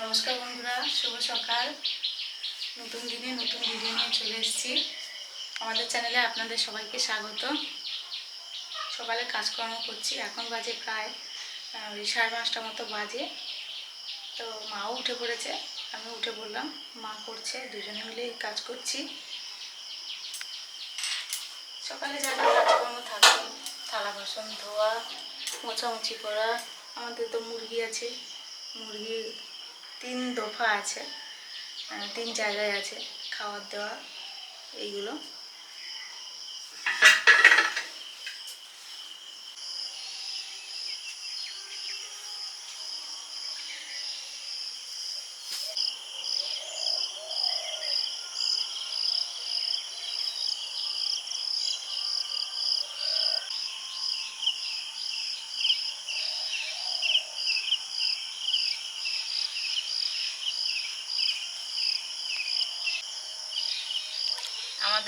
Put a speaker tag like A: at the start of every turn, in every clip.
A: নমস্কার বন্ধুরা, শুভ সকাল। নতুন দিনে নতুন ভিডিও নিয়ে চলে এসেছি। আমাদের চ্যানেলে আপনাদের সবাইকে স্বাগত। সকালে কাজকর্ম করছি। এখন বাজে প্রায় ওই সাড়ে পাঁচটা মতো বাজে। তো মাও উঠে পড়েছে, আমি উঠে পড়লাম মা করছে, দুজনে মিলে কাজ করছি। সকালে যা কাজকর্ম থাকে, থালা বাসন ধোয়া, মোছামুছি করা, আমাদের তো মুরগি আছে, মুরগি তিন দফা আছে তিন জায়গায় আছে, খাবার দেওয়া, এইগুলো।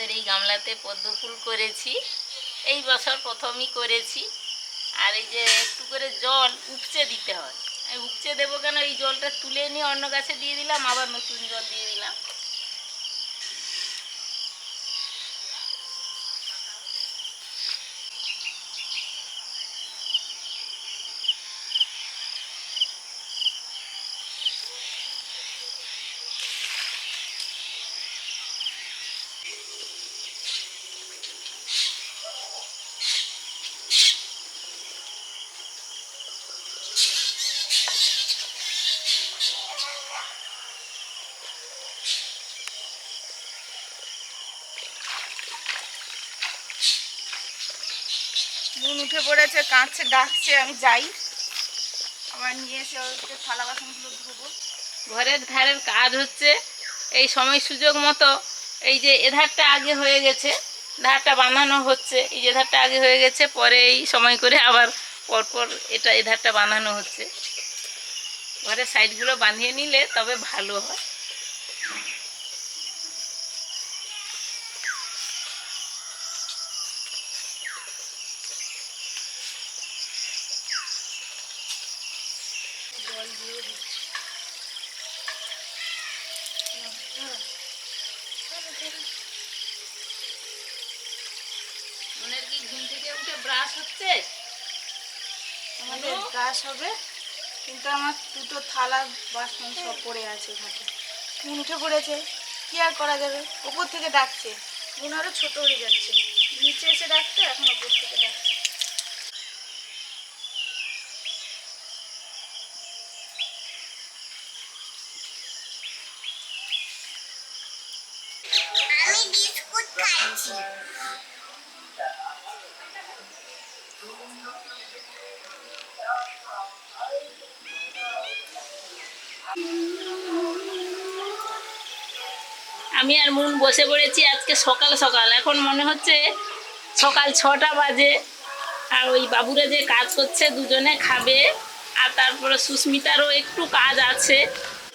B: আমাদের এই গামলাতে পদ্ম ফুল করেছি। এই বছর প্রথমই করেছি। আর এই যে একটু করে জল উপচে দিতে হয়। উপচে দেবো কেন? এই জলটা তুলে নিয়ে অন্য গাছে দিয়ে দিলাম, আবার নতুন জল দিয়ে দিলাম
C: নুন উঠে পড়েছে, কাঁদছে, ডাকছে, আমি যাই। আবার নিয়ে এসে ওকে থালা বাসনগুলো ধোবো।
B: ঘরের ধারের কাজ হচ্ছে এই সময় সুযোগ মতো এই যে এধারটা আগে হয়ে গেছে ধারটা বাঁধানো হচ্ছে, এই যে ধারটা আগে হয়ে গেছে, পরে এই সময় করে আবার পরপর এটা এধারটা বানানো হচ্ছে। ঘরের সাইডগুলো বাঁধিয়ে নিলে তবে ভালো হয়
A: জল দিয়ে দিচ্ছি
B: মনের কি ঘুম ব্রাশ হচ্ছে?
A: আমাদের গাছ হবে কিন্তু আমার দুটো থালা বাসন সব পড়ে আছে ঘাটে উঠে পড়েছে কি আর করা যাবে? ওপর থেকে ডাকছে। নুন আরও ছোট হয়ে যাচ্ছে। নিচে এসে ডাকছে এখন ওপর থেকে ডাকছে।
B: আমি আর মুন বসে পড়েছি আজকে সকাল সকাল। এখন মনে হচ্ছে সকাল ছটা বাজে। আর ওই বাবুরা যে কাজ করছে দুজনে খাবে। আর তারপরে সুস্মিতারও একটু কাজ আছে।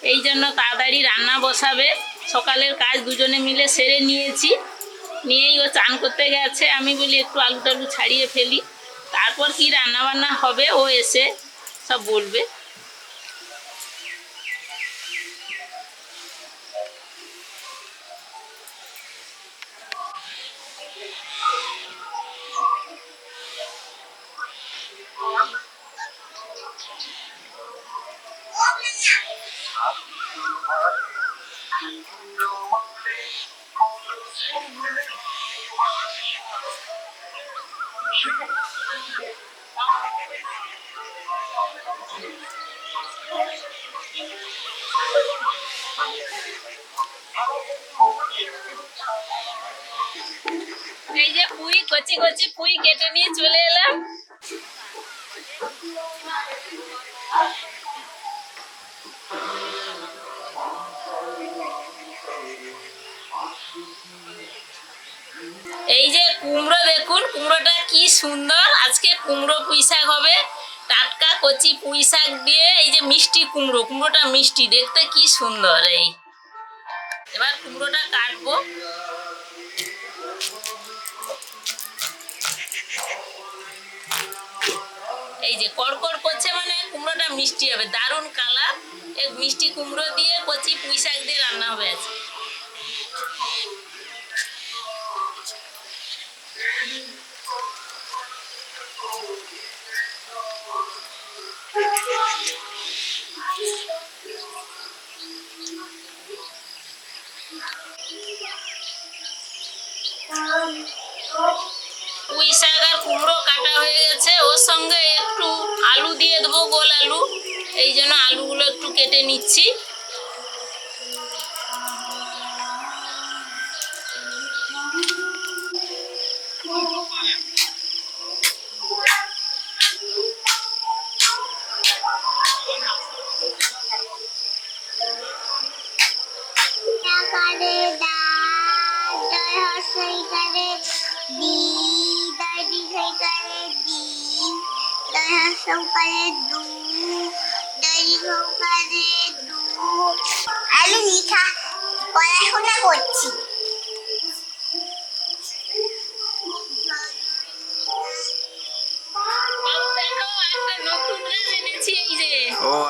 B: এই জন্য তাড়াতাড়ি রান্না বসাবে। সকালের কাজ দুজনে মিলে সেরে নিয়েছি। নিয়েই ও চান করতে গেছে। আমি বলি একটু আলু টালু ছাড়িয়ে ফেলি। তারপর কি রান্না বান্না হবে? ও এসে সব বলবে। কচি পুঁই কেটে নিয়ে চলে এলাম। এই যে কুমড়ো দেখুন, কুমড়োটা কি সুন্দর। আজকে কুমড়ো পুঁই শাক হবে। টাটকা কচি পুঁই শাক দিয়ে এই যে মিষ্টি কুমড়ো, কুমড়োটা মিষ্টি, দেখতে কি সুন্দর এই। এবার কুমড়োটা কাটবো। এই যে কড়কড় করছে মানে কুমড়োটা মিষ্টি হবে, দারুণ কালার এক মিষ্টি কুমড়ো দিয়ে কচি পুঁই শাক দিয়ে রান্না হবে আজকে পুঁই শাক আর কুমড়ো হয়ে গেছে ওর সঙ্গে একটু আলু দিয়ে দেবো গোল আলু। এই জন্য আলুগুলো একটু কেটে নিচ্ছি।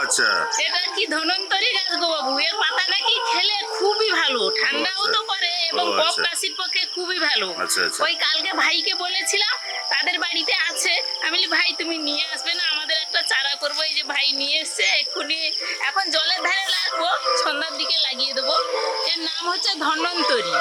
D: আচ্ছা।
B: এটা কি ধনন্তরী গাছ গো বাবু? এর পাতা নাকি খেলে খুবই ভালো ঠান্ডাও তো করে এবং কফ
D: আচ্ছা।
B: কাশির পক্ষে খুবই ভালো।
D: আচ্ছা, আচ্ছা।
B: ওই কালকে ভাইকে বলেছিলাম তাদের বাড়িতে আছে। আমি বলি ভাই তুমি নিয়ে আসবে না? আমাদের একটা চারা করব। এই যে ভাই নিয়ে এসছে এক্ষুনি এখন জলের ধারে লাগবো সন্ধ্যার দিকে লাগিয়ে দেবো। এর নাম হচ্ছে ধন্বন্তরী।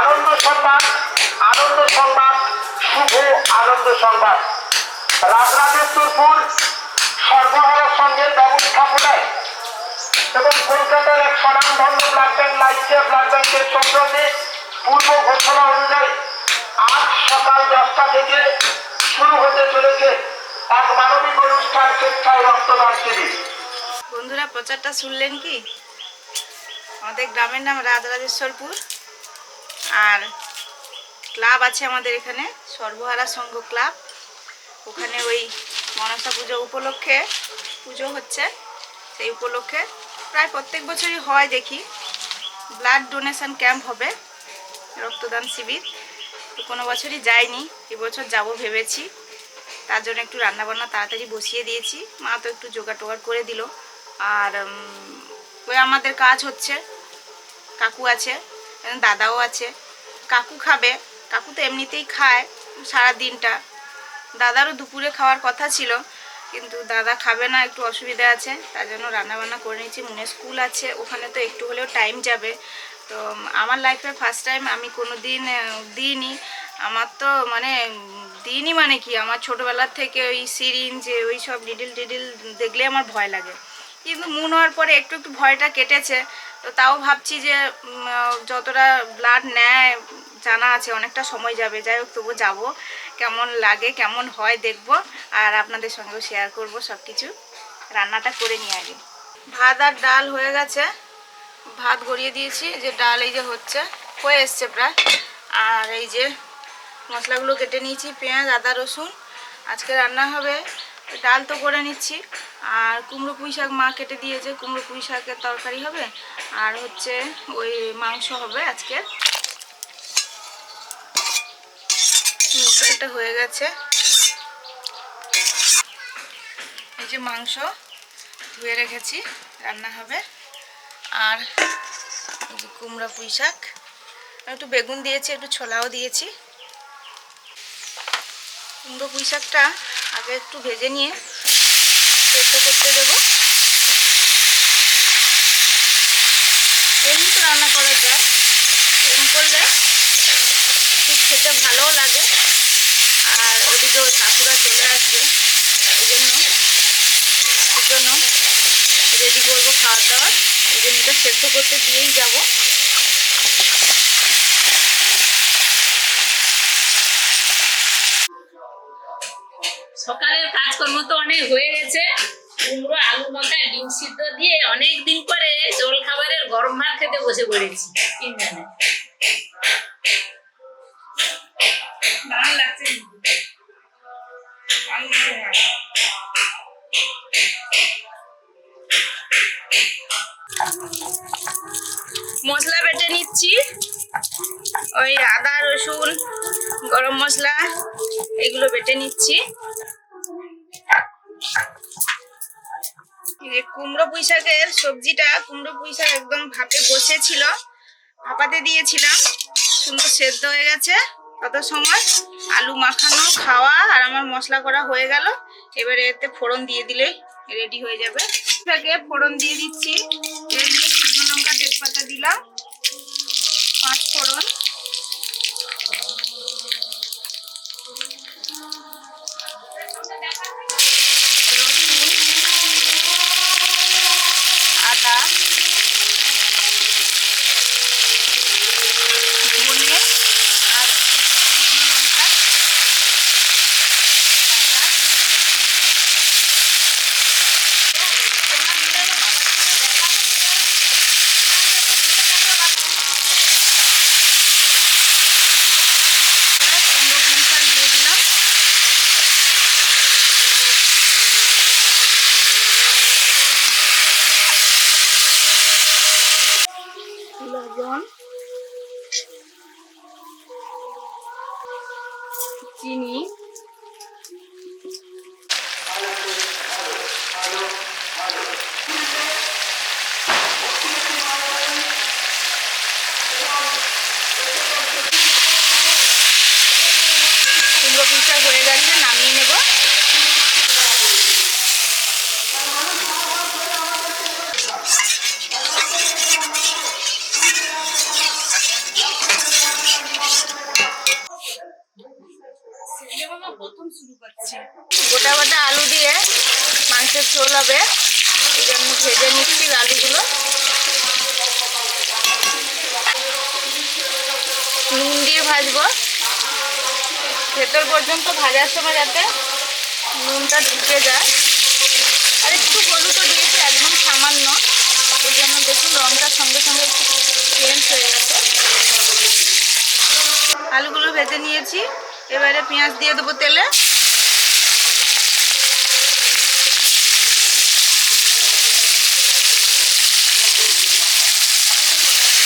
E: আনন্দ সংবাদ আনন্দ সংবাদ, শুভ আনন্দ সংবাদ। রাজরাজেশ্বরপুর সর্বহারা সঙ্গের ব্যবস্থাপনায় এবং কলকাতার এক স্বনামধন্য ব্লাড ব্যাংক লাইফকেয়ার ব্লাড ব্যাংকের সম্বন্ধে পূর্ব ঘোষণা অনুযায়ী আজ সকাল দশটা থেকে শুরু হতে চলেছে এক মানবিক অনুষ্ঠান, স্বেচ্ছায় রক্তদান শিবির।
A: বন্ধুরা, প্রচারটা শুনলেন কি? আমাদের গ্রামের নাম রাজরাজেশ্বরপুর। আর ক্লাব আছে আমাদের এখানে, সর্বহারা সংঘ ক্লাব। ওখানে ওই মনসা পুজো উপলক্ষে পুজো হচ্ছে। সেই উপলক্ষে প্রায় প্রত্যেক বছরই হয় দেখি। ব্লাড ডোনেশন ক্যাম্প হবে, রক্তদান শিবির। তো কোনো বছরই যাইনি, এবছর যাব ভেবেছি। তার জন্য একটু রান্নাবান্না তাড়াতাড়ি বসিয়ে দিয়েছি। মা তো একটু জোগাড় টোগাড় করে দিল। আর ওই আমাদের কাজ হচ্ছে। কাকু আছে দাদাও আছে। কাকু খাবে, কাকু তো এমনিতেই খায় সারা দিনটা দাদারও দুপুরে খাওয়ার কথা ছিল, কিন্তু দাদা খাবে না, একটু অসুবিধা আছে, তার জন্য রান্নাবান্না করে নিয়েছি। মনে স্কুল আছে, ওখানে তো একটু হলেও টাইম যাবে। তো আমার লাইফে ফার্স্ট টাইম আমি কোনো দিন দিইনি। আমার তো মানে দিইনি মানে কি? আমার ছোটোবেলার থেকে ওই সিরিঞ্জ ওই সব ডিডিল টিডিল দেখলে আমার ভয় লাগে। কিন্তু মুন হওয়ার পরে একটু একটু ভয়টা কেটেছে। তো তাও ভাবছি যে যতটা ব্লাড নেয়, জানা আছে, অনেকটা সময় যাবে। যাই হোক তবু যাব। কেমন লাগে, কেমন হয়, দেখব। আর আপনাদের সঙ্গেও শেয়ার করব সব কিছু রান্নাটা করে নিয়ে আগে। ভাত আর ডাল হয়ে গেছে। ভাত গড়িয়ে দিয়েছি। যে ডাল এই যে হচ্ছে, হয়ে এসছে প্রায়। আর এই যে মশলাগুলো কেটে নিয়েছি, পেঁয়াজ, আদা, রসুন। আজকে রান্না হবে। ডাল তো করে নিচ্ছি। আর কুমড়ো পুঁই শাক মা কেটে দিয়েছে, কুমড়ো পুঁই শাকের তরকারি হবে, আর হচ্ছে ওই মাংস হবে আজকে। ডালটা হয়ে গেছে। এই যে মাংস ধুয়ে রেখেছি, রান্না হবে। আর এই যে কুমড়া পুঁই শাক একটু বেগুন দিয়েছি, একটু ছোলাও দিয়েছি। কুমড়ো পুঁই শাকটা আগে একটু ভেজে নিয়ে সেদ্ধ করতে দেবো এমনি তো রান্না করা যায়। এরকম করলে একটু খেতে ভালোও লাগে। আর ওদিকে ওই কাকুরা চলে আসবে। এই জন্য এই জন্য রেডি করব খাওয়ার দাওয়ার এই জন্য এটা সেদ্ধ করতে দিয়েই যাব।
B: সকালের কাজকর্ম তো অনেক হয়ে গেছে। কুমড়ো আলু মাখা ডিম সিদ্ধ দিয়ে অনেক দিন পরে জল খাবারের গরম ভাত খেতে বসে পড়েছি তিনজনে।
A: মশলা বেটে নিচ্ছি। ওই আদা রসুন গরম মশলা এগুলো বেটে নিচ্ছি। এই কুমড়ো পুঁই শাকের সবজিটা, কুমড়ো পুঁইশাক একদম ভাপে বসেছিল। ভাপাতে দিয়েছিলাম। সুন্দর সেদ্ধ হয়ে গেছে। তত সময় আলু মাখানো, খাওয়া আর আমার মশলা করা হয়ে গেল। এবারে এতে ফোড়ন দিয়ে দিলে রেডি হয়ে যাবে। ফোড়ন দিয়ে দিচ্ছি। শুকনো লঙ্কা, তেজপাতা দিলাম পাঁচ ফোড়ন রসুন আদা ধনে আর শুকনো লঙ্কা বাটা কুমড়ো পুঁই শাক দিয়ে দিলাম লবণ চিনি কুমড়ো পুঁই হয়ে গেছে নামিয়ে নেব গোটা গোটা আলু দিয়ে মাংসের ঝোল হবে। এই জন্য ভেজে নিচ্ছি আলুগুলো। নুন দিয়ে ভাজবো। ভেতর পর্যন্ত ভাজার সময় যাতে নুনটা ঢুকে যায়। আর একটু হলুদও দিয়েছি, একদম সামান্য। ওই জন্য দেখুন রঙটার সঙ্গে সঙ্গে একটু চেঞ্জ হয়ে গেছে। আলুগুলো ভেজে নিয়েছি। এবারে পেঁয়াজ দিয়ে দেবো তেলে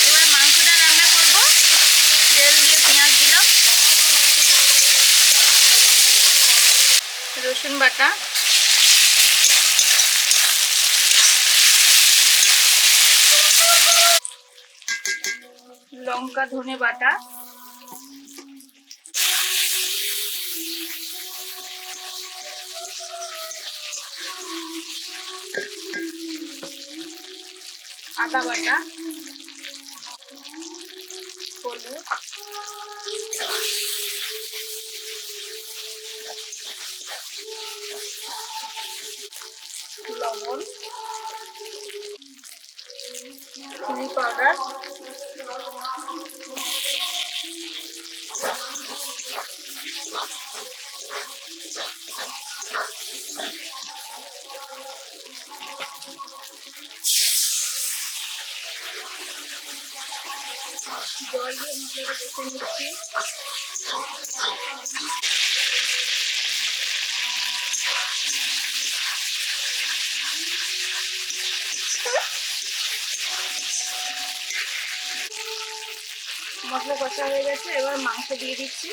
A: এবার মাংসটা রান্না করব তেল দিয়ে পেঁয়াজ দিলাম রসুন বাটা লঙ্কা ধনে বাটা আদা বাটা হলুদ লবণ চিলি পাউডার জল দিয়ে মশলাটা কষে নিচ্ছি মশলা কষা হয়ে গেছে এবার মাংস দিয়ে দিচ্ছি।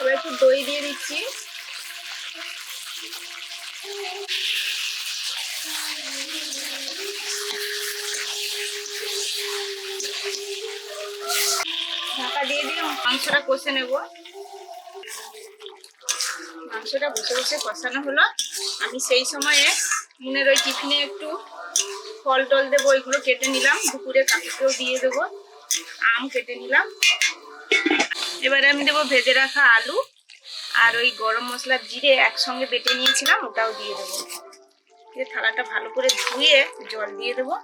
A: এবার একটু দই দিয়ে দিচ্ছি। ঢাকা দিয়ে দিয়ে মাংসটা কষে নেব। মাংসটা বসে বসে কষানো হলো। আমি সেই সময়ে মুনের ওই টিফিনে একটু ফল টল দেবো, ওইগুলো কেটে নিলাম। দুপুরে কাকুকেও দিয়ে দেবো। আম কেটে নিলাম। এবারে আমি দেবো ভেজে রাখা আলু আর ওই গরম মশলা জিরে একসঙ্গে বেটে নিয়েছিলাম, ওটাও দিয়ে দেবো। থালাটা ভালো করে ধুয়ে জল দিয়ে দেবো।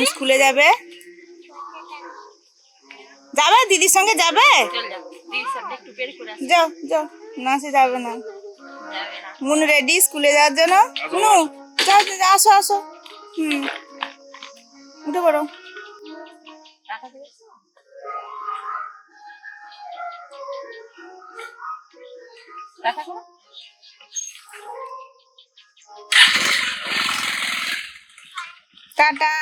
A: তুমি স্কুলে যাবে? যাবে? দিদির সঙ্গে যাবে?
B: যাও
A: যাও। না সে যাবে না।
B: না
A: মুনু রেডি স্কুলে যাওয়ার জন্য? যাও, আসো আসো। হুম। উঠে পড়ো। টাটা।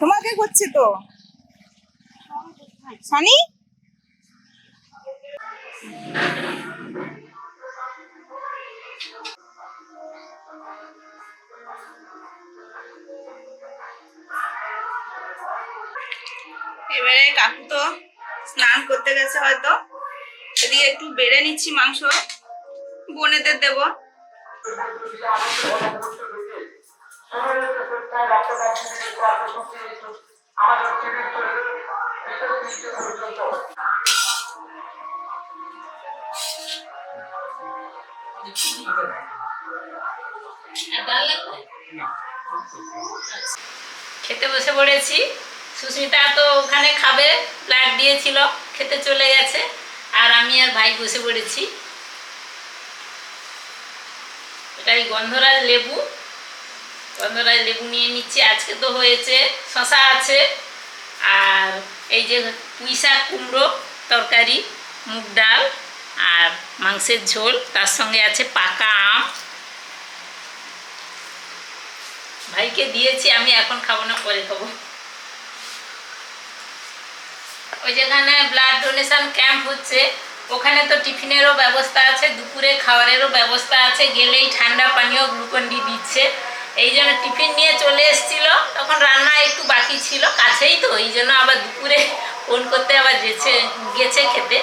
A: তোমাকে করছে তো? সানি? এবারে কাকু তো স্নান করতে গেছে হয়তো। এদিকে একটু বেড়ে নিচ্ছি মাংস। বোনেদের দেবো।
B: খেতে বসে পড়েছি। সুস্মিতা তো ওখানে খাবে, প্লাট দিয়েছিল, খেতে চলে গেছে, আর আমি আর ভাই বসে পড়েছি। এটাই গন্ধরাজ লেবু। গন্ধরাজ লেবু নিয়ে নিচ্ছি, আজকে তো হয়েছে, শশা আছে। আর এই যে পুঁই শাক, কুমড়ো তরকারি, মুগ ডাল আর মাংসের ঝোল, তার সঙ্গে আছে পাকা আম। ভাইকে দিয়েছি, আমি এখন খাব না, পরে খাব। ওই যেখানে ব্লাড ডোনেশন ক্যাম্প হচ্ছে, ওখানে তো টিফিনেরও ব্যবস্থা আছে, দুপুরে খাবারেরও ব্যবস্থা আছে, গেলেই ঠান্ডা পানীয় গ্লুকন ডি দিচ্ছে। এই জন্য টিফিন নিয়ে চলে এসেছিল, তখন রান্না একটু বাকি ছিল, কাছেই তো, এই জন্য আবার দুপুরে ফোন করতে আবার গেছে গেছে খেতে।